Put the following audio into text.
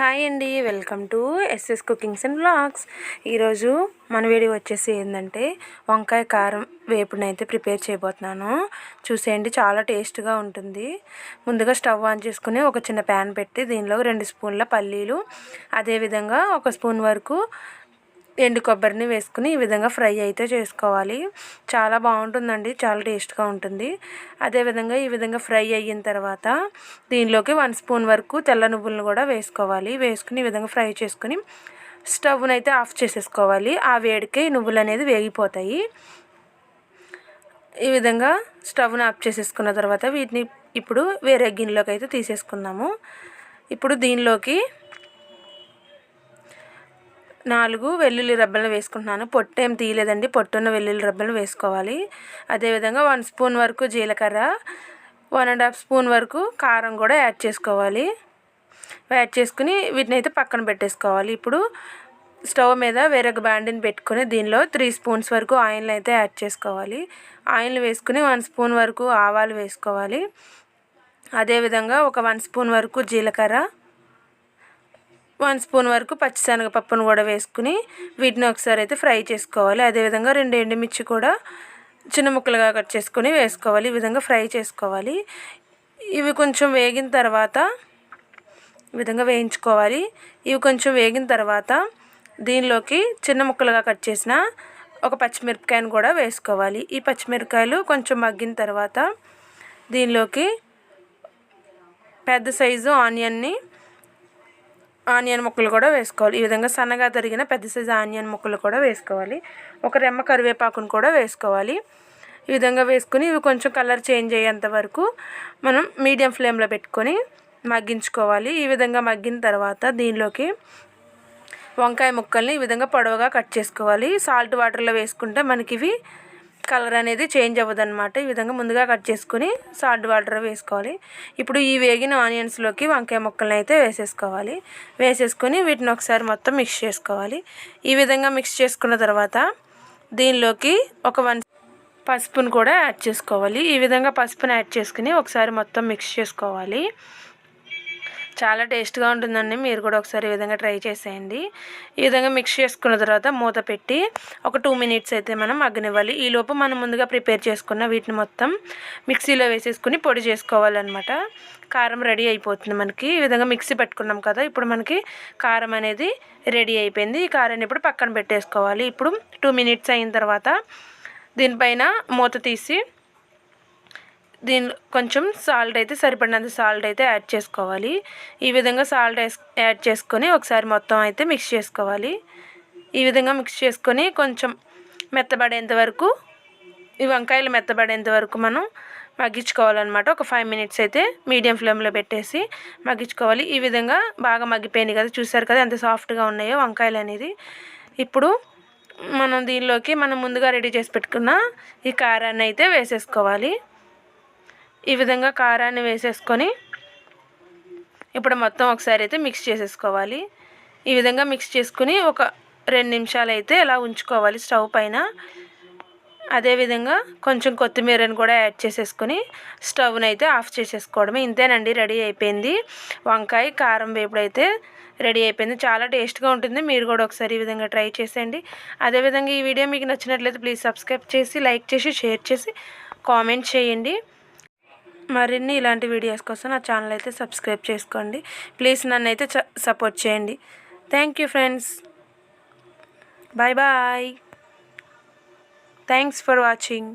Hi అండి welcome to SS cookings and blogs ఈరోజు మన వీడియో వచ్చేసి ఏంటంటే వంకాయ కారం వేపుడుని అయితే ప్రిపేర్ చేయబోతున్నాను. చూసేయండి చాలా టేస్ట్గా ఉంటుంది. ముందుగా స్టవ్ ఆన్ చేసుకుని ఒక చిన్న ప్యాన్ పెట్టి దీనిలో రెండు స్పూన్ల పల్లీలు అదేవిధంగా ఒక స్పూన్ వరకు ఎండు కొబ్బరిని వేసుకుని ఈ విధంగా ఫ్రై అయితే చేసుకోవాలి. చాలా బాగుంటుందండి. చాలా టేస్ట్గా ఉంటుంది. అదేవిధంగా ఈ విధంగా ఫ్రై అయిన తర్వాత దీనిలోకి వన్ స్పూన్ వరకు తెల్ల నువ్వులను కూడా వేసుకోవాలి. వేసుకుని ఈ విధంగా ఫ్రై చేసుకుని స్టవ్ని అయితే ఆఫ్ చేసేసుకోవాలి. ఆ వేడికి నువ్వులు అనేది వేగిపోతాయి. ఈ విధంగా స్టవ్ని ఆఫ్ చేసేసుకున్న తర్వాత వీటిని ఇప్పుడు వేరే గిన్నెలోకి అయితే తీసేసుకుందాము. ఇప్పుడు దీనిలోకి నాలుగు వెల్లుల్లి రబ్బలు వేసుకుంటున్నాను. పొట్టు ఏం తీయలేదండి. పొట్టున్న వెల్లుల్లి రబ్బలు వేసుకోవాలి. అదేవిధంగా వన్ స్పూన్ వరకు జీలకర్ర వన్ అండ్ హాఫ్ స్పూన్ వరకు కారం కూడా యాడ్ చేసుకోవాలి. యాడ్ చేసుకుని వీటిని అయితే పక్కన పెట్టేసుకోవాలి. ఇప్పుడు స్టవ్ మీద వేరొక బ్యాండిని పెట్టుకుని దీనిలో త్రీ స్పూన్స్ వరకు ఆయిల్ అయితే యాడ్ చేసుకోవాలి. ఆయిల్ వేసుకుని వన్ స్పూన్ వరకు ఆవాలు వేసుకోవాలి. అదేవిధంగా ఒక వన్ స్పూన్ వరకు జీలకర్ర వన్ స్పూన్ వరకు పచ్చిశనగపప్పును కూడా వేసుకుని వీటిని ఒకసారి అయితే ఫ్రై చేసుకోవాలి. అదేవిధంగా రెండు ఎండుమిర్చి కూడా చిన్న ముక్కలుగా కట్ చేసుకొని వేసుకోవాలి. ఈ విధంగా ఫ్రై చేసుకోవాలి. ఇవి కొంచెం వేగిన తర్వాత ఈ విధంగా వేయించుకోవాలి. ఇవి కొంచెం వేగిన తర్వాత దీనిలోకి చిన్న ముక్కలుగా కట్ చేసిన ఒక పచ్చిమిరపకాయను కూడా వేసుకోవాలి. ఈ పచ్చిమిరపకాయలు కొంచెం మగ్గిన తర్వాత దీనిలోకి పెద్ద సైజు ఆనియన్ని ఆనియన్ ముక్కలు కూడా వేసుకోవాలి. ఈ విధంగా సన్నగా తరిగిన పెద్ద సైజు ఆనియన్ ముక్కలు కూడా వేసుకోవాలి. ఒక రెమ్మ కరివేపాకును కూడా వేసుకోవాలి. ఈ విధంగా వేసుకుని ఇవి కొంచెం కలర్ చేంజ్ అయ్యేంత వరకు మనం మీడియం ఫ్లేమ్లో పెట్టుకొని మగ్గించుకోవాలి. ఈ విధంగా మగ్గిన తర్వాత దీనిలోకి వంకాయ ముక్కల్ని ఈ విధంగా పొడవుగా కట్ చేసుకోవాలి. సాల్ట్ వాటర్లో వేసుకుంటే మనకి ఇవి కలర్ అనేది చేంజ్ అవ్వదు అనమాట ఈ విధంగా ముందుగా కట్ చేసుకుని సాల్ట్ వాటర్ వేసుకోవాలి. ఇప్పుడు ఈ వేగిన ఆనియన్స్లోకి వంకాయ ముక్కలను అయితే వేసేసుకోవాలి. వేసేసుకొని వీటిని ఒకసారి మొత్తం మిక్స్ చేసుకోవాలి. ఈ విధంగా మిక్స్ చేసుకున్న తర్వాత దీనిలోకి ఒక వన్ పసుపును కూడా యాడ్ చేసుకోవాలి. ఈ విధంగా పసుపుని యాడ్ చేసుకుని ఒకసారి మొత్తం మిక్స్ చేసుకోవాలి. చాలా టేస్ట్గా ఉంటుందండి. మీరు కూడా ఒకసారి ఈ విధంగా ట్రై చేసేయండి. ఈ విధంగా మిక్స్ చేసుకున్న తర్వాత మూత పెట్టి ఒక టూ మినిట్స్ అయితే మనం అగ్గనివ్వాలి. ఈలోపు మనం ముందుగా ప్రిపేర్ చేసుకున్న వీటిని మొత్తం మిక్సీలో వేసేసుకుని పొడి చేసుకోవాలన్నమాట. కారం రెడీ అయిపోతుంది మనకి. ఈ విధంగా మిక్సీ పెట్టుకున్నాం కదా ఇప్పుడు మనకి కారం అనేది రెడీ అయిపోయింది. ఈ కారాన్ని ఇప్పుడు పక్కన పెట్టేసుకోవాలి. ఇప్పుడు టూ మినిట్స్ అయిన తర్వాత దీనిపైన మూత తీసి దీని కొంచెం సాల్ట్ అయితే సరిపడినంత సాల్ట్ అయితే యాడ్ చేసుకోవాలి. ఈ విధంగా సాల్ట్ యాడ్ చేసుకొని ఒకసారి మొత్తం అయితే మిక్స్ చేసుకోవాలి. ఈ విధంగా మిక్స్ చేసుకొని కొంచెం మెత్తబడేంత వరకు ఈ వంకాయలు మెత్తబడేంత వరకు మనం మగ్గించుకోవాలన్నమాట. ఒక ఫైవ్ మినిట్స్ అయితే మీడియం ఫ్లేమ్లో పెట్టేసి మగ్గించుకోవాలి. ఈ విధంగా బాగా మగ్గిపోయినాయి కదా చూసారు కదా ఎంత సాఫ్ట్గా ఉన్నాయో వంకాయలు అనేది. ఇప్పుడు మనం దీనిలోకి మనం ముందుగా రెడీ చేసి పెట్టుకున్న ఈ కారాన్ని అయితే వేసేసుకోవాలి. ఈ విధంగా కారాన్ని వేసేసుకొని ఇప్పుడు మొత్తం ఒకసారి అయితే మిక్స్ చేసేసుకోవాలి. ఈ విధంగా మిక్స్ చేసుకుని ఒక రెండు నిమిషాలు అయితే ఇలా ఉంచుకోవాలి స్టవ్ పైన. అదేవిధంగా కొంచెం కొత్తిమీరని కూడా యాడ్ చేసేసుకొని స్టవ్ని అయితే ఆఫ్ చేసేసుకోవడమే. ఇంతేనండి రెడీ అయిపోయింది. వంకాయ కారం వేపుడు అయితే రెడీ అయిపోయింది. చాలా టేస్ట్గా ఉంటుంది. మీరు కూడా ఒకసారి ఈ విధంగా ట్రై చేసేయండి. అదేవిధంగా ఈ వీడియో మీకు నచ్చినట్లయితే ప్లీజ్ సబ్స్క్రైబ్ చేసి లైక్ చేసి షేర్ చేసి కామెంట్ చేయండి. మరిన్ని ఇలాంటి వీడియోస్ కోసం నా ఛానల్ అయితే సబ్స్క్రైబ్ చేసుకోండి. ప్లీజ్ నన్ను అయితే సపోర్ట్ చేయండి. Thank you friends. Bye bye. Thanks for watching.